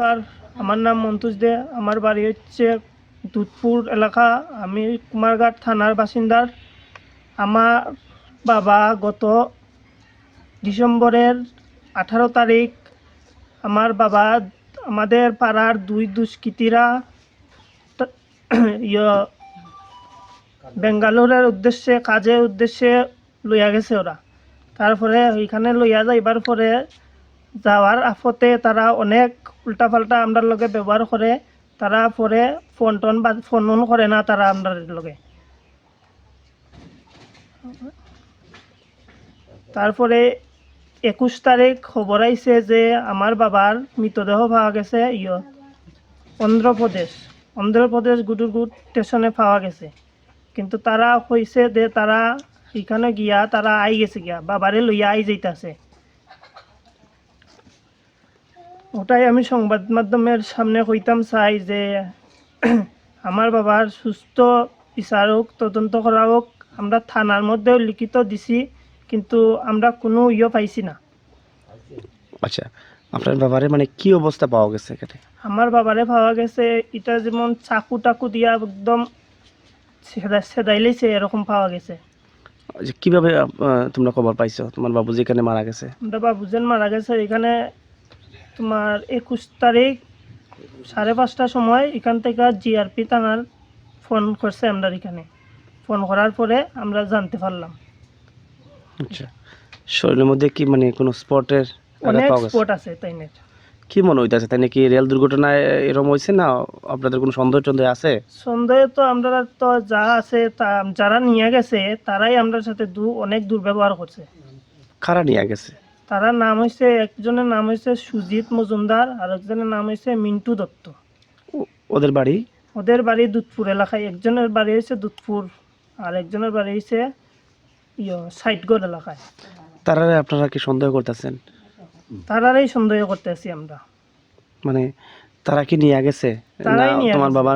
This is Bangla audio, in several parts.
নমস্কার আমার নাম মন্তুজ দে, আমার বাড়ি হচ্ছে দুধপুর এলাকা, আমি কুমারঘাট থানার বাসিন্দার। আমার বাবা গত ডিসেম্বরের আঠারো তারিখ, আমার বাবা, আমাদের পাড়ার দুই দুষ্কৃতীরা বেঙ্গালোরের উদ্দেশ্যে, কাজের উদ্দেশ্যে লইয়া গেছে ওরা। তারপরে ওইখানে লইয়া যাইবার পরে যাওয়ার আফতে তারা অনেক উল্টাপাল্টা আমরার লগে ব্যবহার করে তারা পরে ফোন টোন বা ফোন করে না তারা আমরার লগে। তারপরে একুশ তারিখ খবর আইছে যে আমার বাবার মৃতদেহ পাওয়া গেছে ইয় অন্ধ্রপ্রদেশ অন্ধ্রপ্রদেশ গুডুরগুড স্টেশনে পাওয়া গেছে কিন্তু তারা কইছে যে তারা এখানে গিয়া তারা আই গেছে গিয়া। বাবারে লইয়া আই যাইতাছে। ওটাই আমি সংবাদ মাধ্যমের সামনে কইতাম চাই যে আমার বাবার সুস্থ বিচারক তদন্ত করা হোক আমরা থানার মধ্যেও লিখিত দিছি কিন্তু আমরা কোনো ইয়ে পাইছি না। আচ্ছা আপনার ব্যাপারে মানে কি অবস্থা পাওয়া গেছে এখানে? আমার বাবারে পাওয়া গেছে এটা যেমন চাকু টাকু দিয়া একদম সেদা সেদাইলেছে এরকম পাওয়া গেছে। কীভাবে তোমরা খবর পাইছো? তোমার বাবু যেখানে মারা গেছে। আমরা বাবুজেন মারা গেছে এখানে তোমার একুশ তারিখ সাড়ে পাঁচটার সময় এখান থেকে জিআরপি থানার ফোন করছে আমরা এখানে। ফোন করার পরে আমরা জানতে পারলাম। আচ্ছা। শরীরের মধ্যে কি মানে কোনো স্পটের অনেক স্পট আছে তাই না কি মনে হইতাছে? তাই নাকি রেল দুর্ঘটনায় এরকম হয়েছে না আপনাদের কোনো সন্দেহ টন্দেহ আছে? সন্দেহ তো আমরা তো যা আছে তা যারা নিয়ে গেছে তারাই আমরা সাথে দু অনেক দুর্ব্যবহার করছে। খারা নিয়ে গেছে? তারা নাম হয়েছে একজনের নাম হয়েছে সুজিত মজুমদার আর একজনের নাম হয়েছে মিন্টু দত্ত। ওদের বাড়ি? ওদের বাড়ি দুধপুর এলাকায়। একজনের বাড়ি হয়েছে দুধপুর আর একজনের বাড়ি হয়েছে ইয়ে সাইটগড় এলাকায়। তারা আপনারা কি সন্দেহ করতেছেন? তারারই সন্দেহ করতেছি আমরা। মানে তারা কি নিয়ে গেছে? না তারাই নিয়ে তোমার বাবা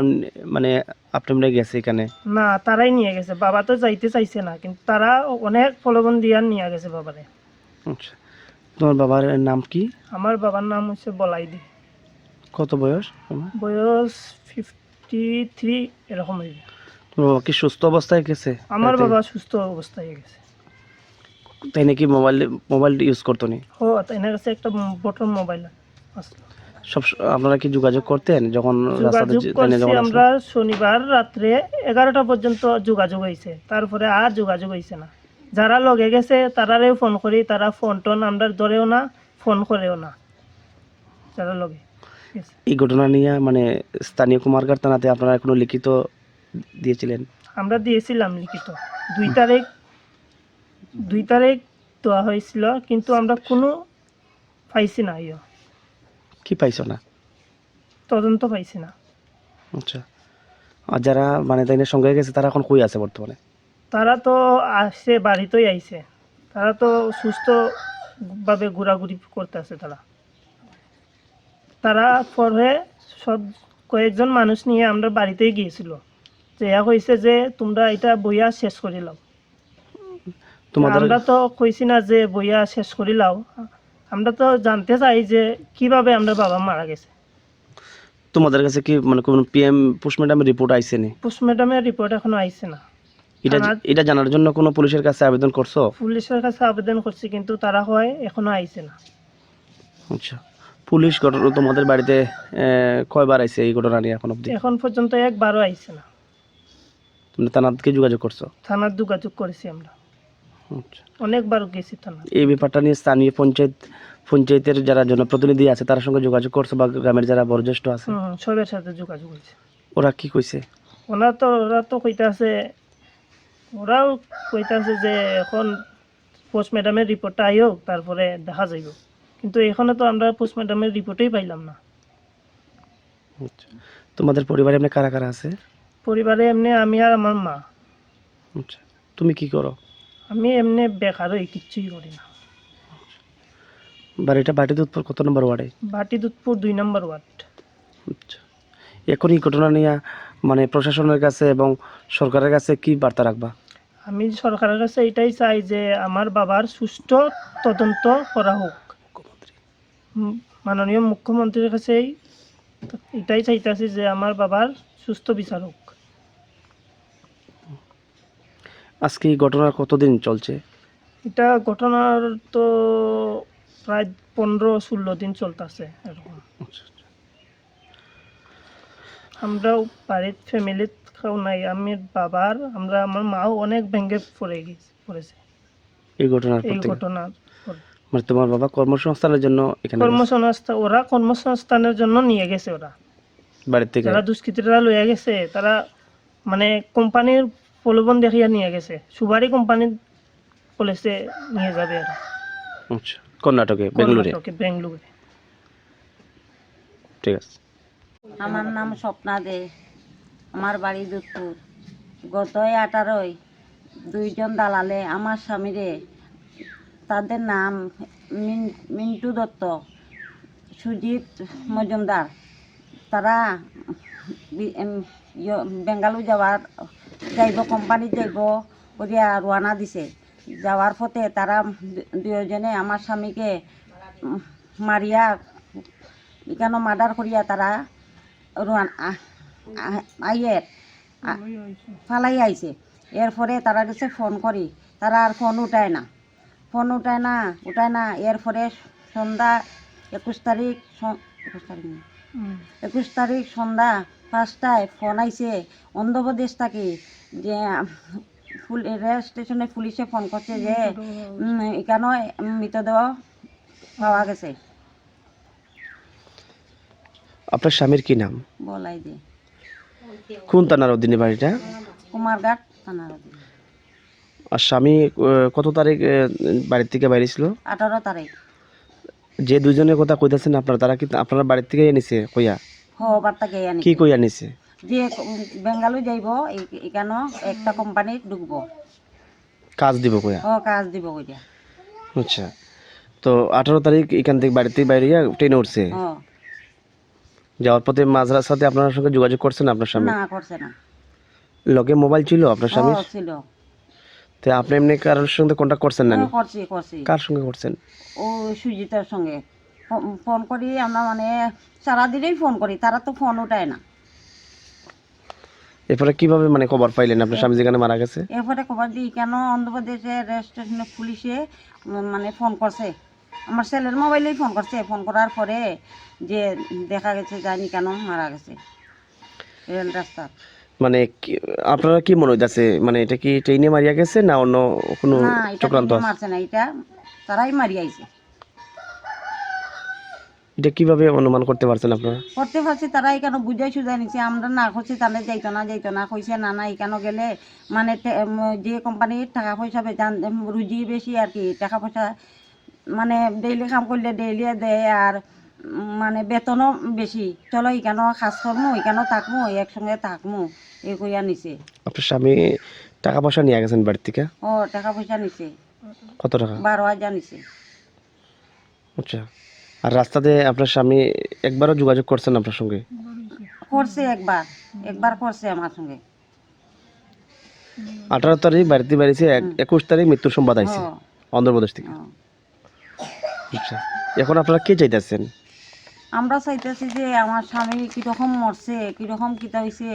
মানে আপনারা গেছে এখানে? না তারাই নিয়ে গেছে। বাবা তো যাইতে চাইছে না কিন্তু তারা অনেক প্রলোভন দিয়া নিয়ে গেছে বাবারে। আচ্ছা। তোমার বাবার নাম কি? আমার বাবার নাম হচ্ছে বলাইদি। কত বয়স বয়স ফিফটি থ্রি এরকম হইবে। তোমার বাবা কি সুস্থ অবস্থায় গেছে? আমার বাবা সুস্থ অবস্থায় গেছে। তাই নাকি মোবাইল মোবাইল ইউজ করতো নি? ও তাই না কাছে একটা বটন মোবাইল সব আপনারা কি যোগাযোগ করতেন রাস্তাতে যখন আমরা শনিবার রাত্রে এগারোটা পর্যন্ত যোগাযোগ হয়েছে তারপরে আর যোগাযোগ হয়েছে না। যারা লগে গেছে তারারেও ফোন করি তারা ফোন টোন আমরা ধরেও না ফোন করেও না। যারা লগে এই ঘটনা নিয়ে মানে স্থানীয় কুমারঘাট থানাতে আপনারা কোনো লিখিত দিয়েছিলেন? আমরা দিয়েছিলাম লিখিত। দুই তারিখ দুই তারিখ দেওয়া হয়েছিল কিন্তু আমরা কোনো পাইছি না ইয়ে। কি পাইছো না? তদন্ত পাইছি না। আচ্ছা। আর যারা মানে তাই সঙ্গে গেছে তারা এখন কই আছে বর্তমানে? তারা তো আসছে বাড়িতেই আইছে। তারা তো সুস্থভাবে ঘোরাঘুরি করতেছে তারা। তারা পরে সব কয়েকজন মানুষ নিয়ে আমরা বাড়িতেই গিয়েছিল। যে কইছে যে তোমরা এটা বইয়া শেষ করে লাও। আমরা তো কইছি না যে বইয়া শেষ করে লাও। আমরা তো জানতে চাই যে কীভাবে আমরা বাবা মারা গেছে। তোমাদের কাছে কি মানে কোনো পিএম পোস্টমর্টমের রিপোর্ট আইছে নি? পোস্টমর্টমের রিপোর্ট এখনও আইছে না। এটা এটা জানার জন্য কোনো পুলিশের কাছে আবেদন করছ? পুলিশের কাছে আবেদন করছি কিন্তু তারা হয় এখনও আইছে না। আচ্ছা। পুলিশ ঘটনা তোমাদের বাড়িতে কয়বার আইছে এই ঘটনা নিয়ে এখন অবধি? এখন পর্যন্ত একবারও আইছে না। তুমি থানাকে যোগাযোগ করছ? থানার যোগাযোগ করেছি আমরা। আচ্ছা। অনেকবার গেছি থানা এই ব্যাপারটা নিয়ে স্থানীয় পঞ্চায়েত পঞ্চায়েতের যারা জনপ্রতিনিধি আছে তার সঙ্গে যোগাযোগ করছ বা গ্রামের যারা বয়োজ্যেষ্ঠ আছে? সবের সাথে যোগাযোগ হয়েছে ওরা কি কইছে? ওরা তো ওরা তো কইতাছে ওরাও কইতাছে যে এখন পোস্ট ম্যাডামের রিপোর্টটা আইও তারপরে দেখা যাইব। কিন্তু এখানে তো আমরা পোস্ট ম্যাডামের রিপোর্টই পাইলাম না। আচ্ছা। তোমাদের পরিবারে এমনি কারা কারা আছে? পরিবারে এমনি আমি আর আমার মা। আচ্ছা। তুমি কি করো? আমি এমনি বেকার হই কিচ্ছুই করি না। বাড়িটা বাটি দুধপুর কত নম্বর ওয়ার্ডে? বাটি দুধপুর দুই নম্বর ওয়ার্ড। আচ্ছা। এখন এই ঘটনা নিয়ে মানে প্রশাসনের কাছে এবং সরকারের কাছে কি বার্তা রাখবা? আমি সরকারের কাছে এটাই চাই যে আমার বাবার সুষ্ঠু তদন্ত করা হোক। মাননীয় মুখ্যমন্ত্রীর কাছেই এটাই চাইতেছি যে আমার বাবার সুস্থ বিচার হোক। আজকে এই ঘটনা কতদিন চলছে? এটা ঘটনার তো প্রায় পনেরো ষোলো দিন চলতেছে এরকম আচ্ছা, আচ্ছা। আমরাও বাড়ির ফ্যামিলিত খাও নাই আমি বাবার আমরা আমার মাও অনেক ভেঙে পড়ে গেছে পড়েছে। এই ঘটনার পর এই ঘটনার মানে তোমার বাবা কর্মসংস্থানের জন্য এখানে কর্মসংস্থান ওরা কর্মসংস্থানের জন্য নিয়ে গেছে ওরা। বাড়ির থেকে? যারা দুষ্কৃতীরা লইয়া গেছে তারা মানে কোম্পানির প্রলোভন দেখিয়া নিয়ে গেছে। সুবারি কোম্পানি বলেছে নিয়ে যাবে এরা আচ্ছা কর্ণাটকে বেঙ্গালুরে? কর্ণাটকে বেঙ্গলুরে। ঠিক আছে। আমার নাম স্বপ্না দে। আমার বাড়ি দুধপুর। গত আঠারোই দুইজন দালালে আমার স্বামীরে তাদের নাম মিন- মিন্টু দত্ত সুজিত মজুমদার। তারা বি- এম, বেঙ্গালুর যাওয়ার যাইব কোম্পানি যাইব করিয়া রওনা দিছে। যাওয়ার পথে তারা দুজনে আমার স্বামীকে মারিয়া কেন মার্ডার করিয়া তারা রোয়ান আইয়ের ফালাই আইছে। এরপরে তারা কাছে ফোন করি। তারা আর ফোন উঠায় না। ফোন উঠায় না উঠায় না। এরপরে সন্ধ্যা একুশ তারিখ একুশ তারিখ একুশ তারিখ সন্ধ্যা পাঁচটায় ফোন আইছে। অন্ধ্রপ্রদেশ থাকি যে ফুল রেল স্টেশনে পুলিশে ফোন করছে যে এখানে মৃতদেহ পাওয়া গেছে। আপনার স্বামীর কি নাম? বলাই দিয়ে কোন থানার অধীনে বাড়িটা? কুমারঘাট থানার অধীনে। আর স্বামী কত তারিখ বাড়ির থেকে বাইরে ছিল আঠারো তারিখ। যে দুজনের কথা কইতাছেন আপনারা তারা কি আপনার বাড়ির থেকে এনেছে কইয়া? কি কইয়া নিছে যে বেঙ্গালুর যাইব এখানে একটা কোম্পানিত ঢুকবো। কাজ দিব কইয়া? ও কাজ দিব কইয়া। আচ্ছা। তো আঠারো তারিখ এখান থেকে বাড়িতে বাইরে ট্রেনে উঠছে? ও যাওয়ার পথে মাঝরার সাথে আপনার সঙ্গে যোগাযোগ করছেন আপনার স্বামী? না করছে না। লগে মোবাইল ছিল আপনার ও স্বামীর? ছিল। তো আপনি এমনি কারোর সঙ্গে কন্ট্যাক্ট করছেন না ও, করছি করছি। কার সঙ্গে করছেন? ও সুজিতার সঙ্গে। ফো- ফোন করি আমরা মানে সারাদিনেই ফোন করি তারা তো ফোন উঠায় না। এরপরে কীভাবে মানে খবর পাইলেন আপনার স্বামী যেখানে মারা গেছে? এরপরে খবর দিই কেন অন্ধ্রপ্রদেশে রেল স্টেশনে পুলিশে উম, মানে ফোন করছে? আমার ছেলের মোবাইলেই ফোন করছে ফোন করার পরে যে দেখা গেছে জানি কেন মারা গেছে। রেল রাস্তা মানে আপনারা কি মনে হইতাছে মানে এটা কি ট্রেনে মারিয়া গেছে না অন্য কোনো চক্রান্ত মারছে না এটা তারাই মারি আইছে। এটা কীভাবে অনুমান করতে পারছেন আপনারা? করতে পারছি তারাই কেন বুঝাই সুঝাই নিছে আমরা না করছি তাহলে যাইতো না যাইতো না কইছে না না এখানে গেলে? মানে যে কোম্পানির টাকা পয়সা বে- রুজি বেশি আর কি টাকা পয়সা মানে ডেইলি কাম করলে ডেইলি দেয় আর মানে বেতনও বেশি চলো এখানেও কাজ করমু এখানেও থাকমু একসঙ্গে থাকমু এই কইয়া নিছে। আপনার স্বামী টাকা পয়সা নিয়ে গেছেন বাড়ি থেকে? ও টাকা পয়সা নিছে। কত টাকা? বারো হাজার নিছে। আচ্ছা। আর রাস্তাতে আপনার স্বামী একবারও যোগাযোগ করছেন আপনার সঙ্গে? করছে একবার একবার করছে আমার সঙ্গে। আঠারো তারিখ বাড়িতে বাড়িছে একুশ তারিখ মৃত্যুর সংবাদ আইছে অন্ধ্রপ্রদেশ থেকে। আচ্ছা। এখন আপনারা কে চাইতেছেন? আমরা চাইতেছি যে আমার স্বামী কীরকম মরছে কীরকম কিতা হয়েছে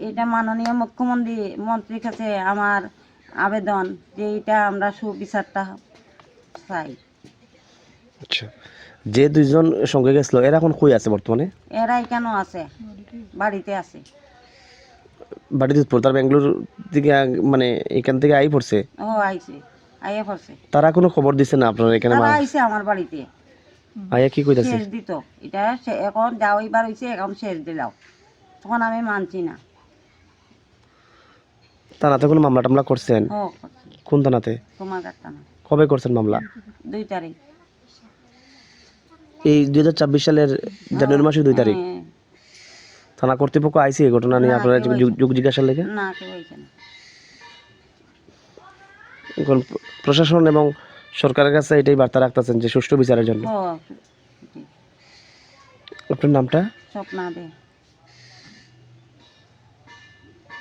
এটা মাননীয় মুখ্যমন্ত্রী মন্ত্রীর কাছে আমার আবেদন যে এটা আমরা সুবিচারটা চাই। আচ্ছা। যে দুইজন সঙ্গে গেছিল এরা এখন কই আছে বর্তমানে? এরাই কেন আছে? বাড়িতে আছে। বাড়িতে তার বেঙ্গালুর থেকে মানে এখান থেকে আই পড়ছে। ও আইছে। আইয়ে পড়ছে তারা কোনো খবর দিছে না আপনার এখানে তারা মা- আইছে আমার বাড়িতে। আইয়া কি কইতাছে? শেষ দিত। এটা এখন যাও এবার হয়েছে এখন শেষ দিলাও। তখন আমি মানছি না। থানাতে কোনো মামলা টামলা করছেন? কোন থানাতে? কবে করছেন মামলা? দুই তারিখ। এই দুই হাজার ছাব্বিশ সালের জানুয়ারি মাসের দুই তারিখ? হ্যাঁ। থানা কর্তৃপক্ষ আইসি এই ঘটনা নিয়ে? আপনারা যুগ- যুগ জিজ্ঞাসার লেগে? না কেউ হয়েছে না এখন প্রশাসন এবং সরকারের কাছে এটাই বার্তা রাখতেছেন যে সুষ্ঠু বিচারের জন্য। আপনার নামটা? স্বপ্না দে।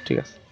ঠিক আছে।